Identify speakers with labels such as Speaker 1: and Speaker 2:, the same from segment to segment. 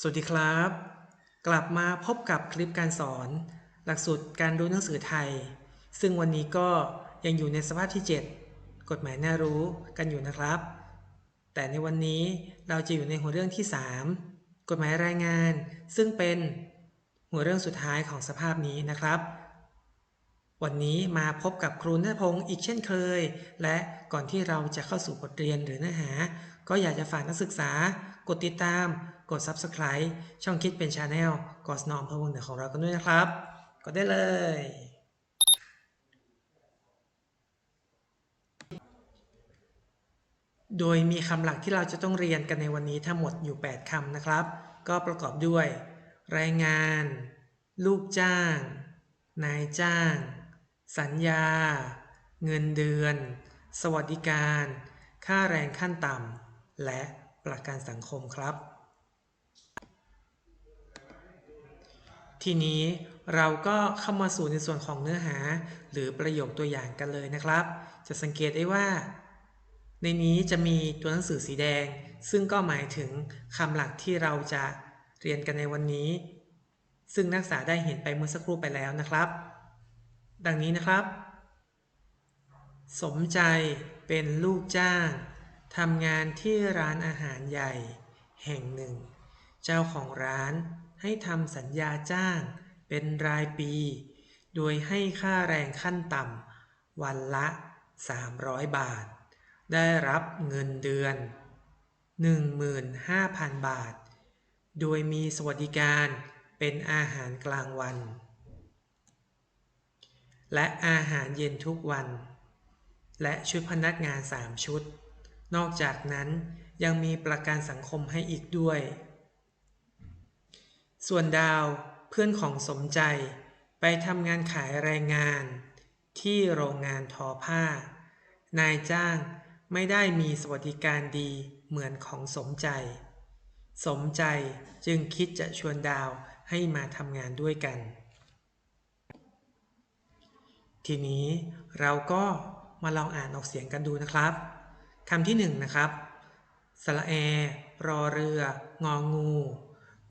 Speaker 1: สวัสดีครับ กลับมาพบกับคลิปการสอน หลักสูตรการรู้หนังสือไทย ซึ่งวันนี้ก็ยังอยู่ในสภาพที่ 7 กฎหมายน่ารู้กันอยู่นะครับ แต่ในวันนี้เราจะอยู่ในหัวเรื่องที่ 3 กฎหมายรายงาน ซึ่งเป็นหัวเรื่องสุดท้ายของสภาพนี้นะครับ วันนี้มาพบกับครูณพงศ์อีกเช่นเคย และก่อนที่เราจะเข้าสู่บทเรียนหรือเนื้อหา ก็อยากจะฝากนักศึกษากดติดตาม กด Subscribe ช่องคิดเป็นชาแนลกอสนอมพะวงเหนือของเรากันด้วยนะครับ กดได้เลย โดยมีคำหลักที่เราจะต้องเรียนกันในวันนี้ทั้งหมดอยู่ 8คำนะครับ ก็ประกอบด้วย รายงาน ลูกจ้าง นายจ้าง สัญญา เงินเดือน สวัสดิการ ค่าแรงขั้นต่ำและประกันสังคมครับ ทีนี้เราก็เข้ามาสู่ในส่วนของเนื้อหา หรือประโยคตัวอย่างกันเลยนะครับ จะสังเกตได้ว่า ในนี้จะมีตัวหนังสือสีแดง ซึ่งก็หมายถึงคำหลักที่เราจะเรียนกันในวันนี้ ซึ่งนักศึกษาได้เห็นไปเมื่อสักครู่ไปแล้วนะครับ ดังนี้นะครับ สมใจเป็นลูกจ้างทำงานที่ร้านอาหารใหญ่ แห่งหนึ่งเจ้าของร้าน ให้ทำสัญญาจ้างเป็นรายปี โดยให้ค่าแรงขั้นต่ำวันละ 300 บาท ได้รับเงินเดือน 15,000 บาท โดยมีสวัสดิการเป็นอาหารกลางวัน และอาหารเย็นทุกวัน และชุดพนักงาน 3 ชุด นอกจากนั้นยังมีประกันสังคมให้อีกด้วย ส่วนดาวเพื่อนของสมใจ ไปทำงานขายแรงงาน ที่โรงงานทอผ้า นายจ้างไม่ได้มีสวัสดิการดีเหมือนของสมใจ สมใจจึงคิดจะชวนดาวให้มาทำงานด้วยกัน ทีนี้เราก็มาลองอ่านออกเสียงกันดูนะครับคำที่หนึ่งนะครับสระแอ รอเรือ งองู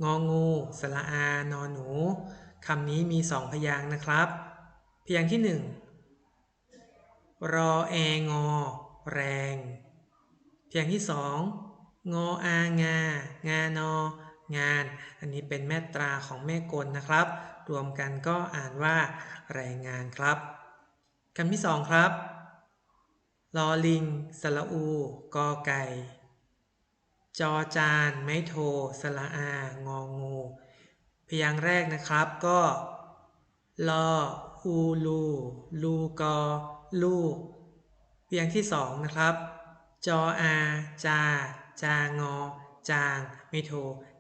Speaker 1: งองูสระอานอนหนูคำนี้มีสองพยางค์นะครับ พยางค์ที่หนึ่งรอแองอ แรง พยางค์ที่สองงออางา งานอ งาน อันนี้เป็นแม่ตราของแม่กลนะครับ รวมกันก็อ่านว่า แรงงานครับคำที่สองครับลอลิงสระอู กอไก่ จอจานไม้โทสระอา งองู พยางค์แรกนะครับก็ลออูลูลูกอ ลูก พยางค์ที่สองนะครับ จออา จา จางอ จาง ไม่โท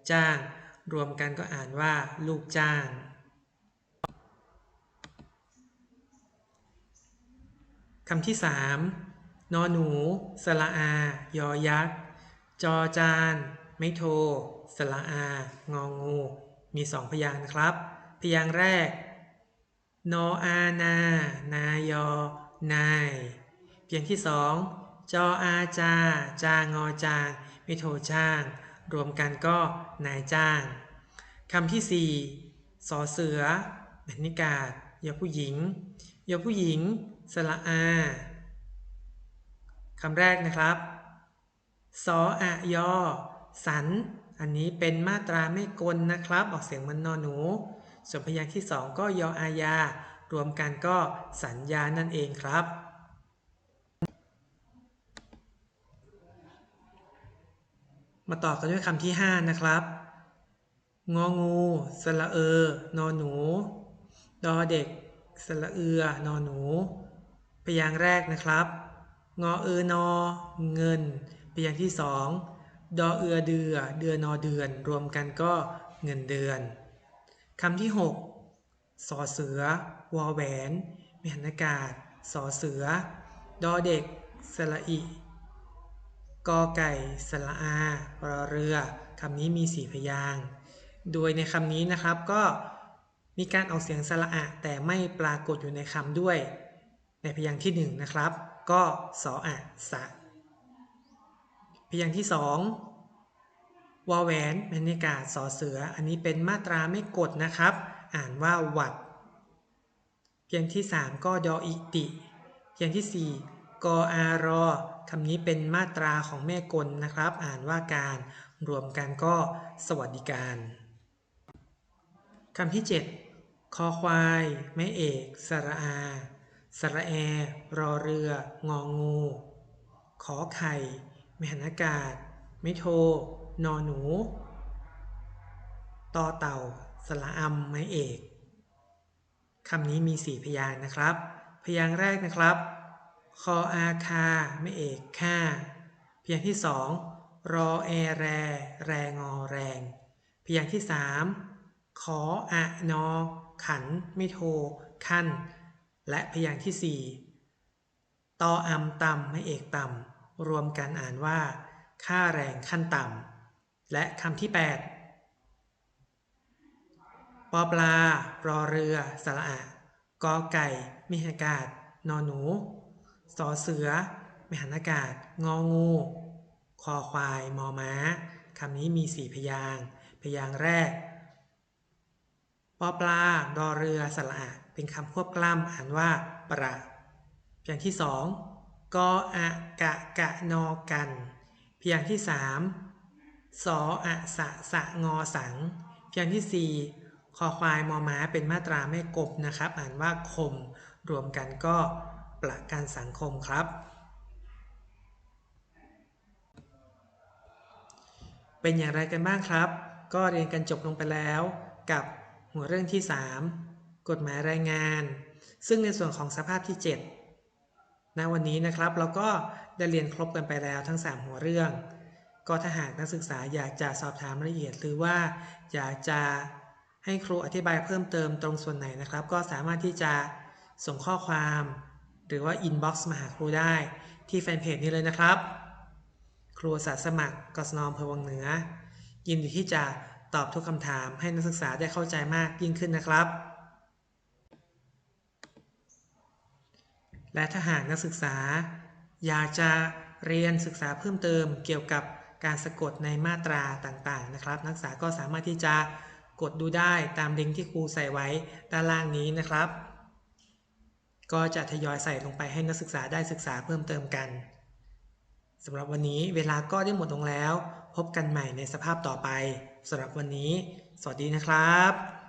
Speaker 1: จ้าง รวมกันก็อ่านว่า ลูกจ้างคำที่สามนอหนูสระอา ยอยักษ์ จอจาน ไม่โทสระอา งองู มีสองพยางค์นะครับ พยางค์แรก นออานา นายอนายเพียงค์ที่สองจออาจา จางอจางไม่โทจ้าง รวมกันก็นายจ้างคำที่สี่สอเสือแบนิกาศยอผู้หญิงยอผู้หญิงสระอาคำแรกนะครับ สออะยอ สัน อันนี้เป็นมาตราไม่กลนะครับ ออกเสียงมันนอนหนู ส่วนพยางค์ที่สองก็ยออายา รวมกันก็สัญญานั่นเองครับ มาต่อกันด้วยคำที่ 5 นะครับ งองูสระเออนอหนู ดอเด็กสระเอือนอหนู พยางค์แรกนะครับ งอเออนอเงิน พยางค์ที่สองดอเอือเดือ เดือนอเดือน รวมกันก็เงินเดือนคำที่ 6 สอเสือ วอแหวนมีหันอากาศ สอเสือ ดอเด็ก สระอิ กอไก่ สระอาปรเรือ คำนี้มีสี่พยางค์โดยในคำนี้นะครับก็มีการออกเสียงสระอะแต่ไม่ปรากฏอยู่ในคำด้วย ในพยางค์ที่หนึ่งนะครับ ก็สออะสะ พยางค์ที่สองวอแหวนบรรยากาศสอเสือ อันนี้เป็นมาตราไม่กดนะครับ อ่านว่าวัด เพียงที่ 3 ก็ดออิติ เพียงที่ 4 กออารอคำนี้เป็นมาตราของแม่กลนะครับ อ่านว่าการรวมกันก็สวัสดิการคำที่ 7 คอควาย แม่เอก สระอา สระแอ รอเรือ งองู ขอไข่ ม่หันอากาศ ไม่โท นอหนูต่อเต่า สระอำไม้เอกคำนี้มี4พยางนะครับ พยางแรกนะครับ คออาคาไม่เอกค่าพยางที่2รอแอแร แรงอแรง พยางที่3ขออะนอ ขันไม่โท ขั้น และพยางค์ที่ตออำต่ำไม่เอกต่ำ รวมกันอ่านว่า ค่าแรงขั้นต่ำและคำที่ 8 ปอปลา รอเรือ สระอะกอไก่ มิหอากาศ นอหนูสอเสือ มิหันอากาศ งองู คอควาย มอม้า คำนี้มี4พยาง พยางแรก ปอปลารอเรือ สระอะเป็นคำควบกล้ำอ่านว่า ประ พยางที่สอง กออะกะกะนอกันพยงที่สามสออะสะสะงอสัง เพียงที่สี่คอควายมอม้าเป็นมาตราแม่กบนะครับ อ่านว่าคม รวมกันก็ประกันสังคมครับ เป็นอย่างไรกันบ้างครับ ก็เรียนกันจบลงไปแล้วกับหัวเรื่องที่ 3 กฎหมายรายงาน ซึ่งในส่วนของสภาพที่ 7 ณวันนี้นะครับเราก็ได้เรียนครบกันไปแล้วทั้ง 3 หัวเรื่อง ก็ถ้าหากนักศึกษาอยากจะสอบถามรายละเอียด หรือว่าอยากจะให้ครูอธิบายเพิ่มเติมตรงส่วนไหนนะครับ ก็สามารถที่จะส่งข้อความ หรือว่าอินบ็อกซ์มาหาครูได้ที่แฟนเพจนี้เลยนะครับ ครูอาสาสมัครกศนอำเภอวังเหนือ ยินดีที่จะตอบทุกคำถามให้นักศึกษาได้เข้าใจมากยิ่งขึ้นนะครับ และถ้าหากนักศึกษา อยากจะเรียนศึกษาเพิ่มเติมเกี่ยวกับการสะกดในมาตราต่างๆนะครับ นักศึกษาก็สามารถที่จะกดดูได้ตามลิงก์ที่ครูใส่ไว้ด้านล่างนี้นะครับ ก็จะทยอยใส่ลงไปให้นักศึกษาได้ศึกษาเพิ่มเติมกันสำหรับวันนี้เวลาก็ได้หมดลงแล้ว พบกันใหม่ในสภาพต่อไปสำหรับวันนี้ สวัสดีนะครับ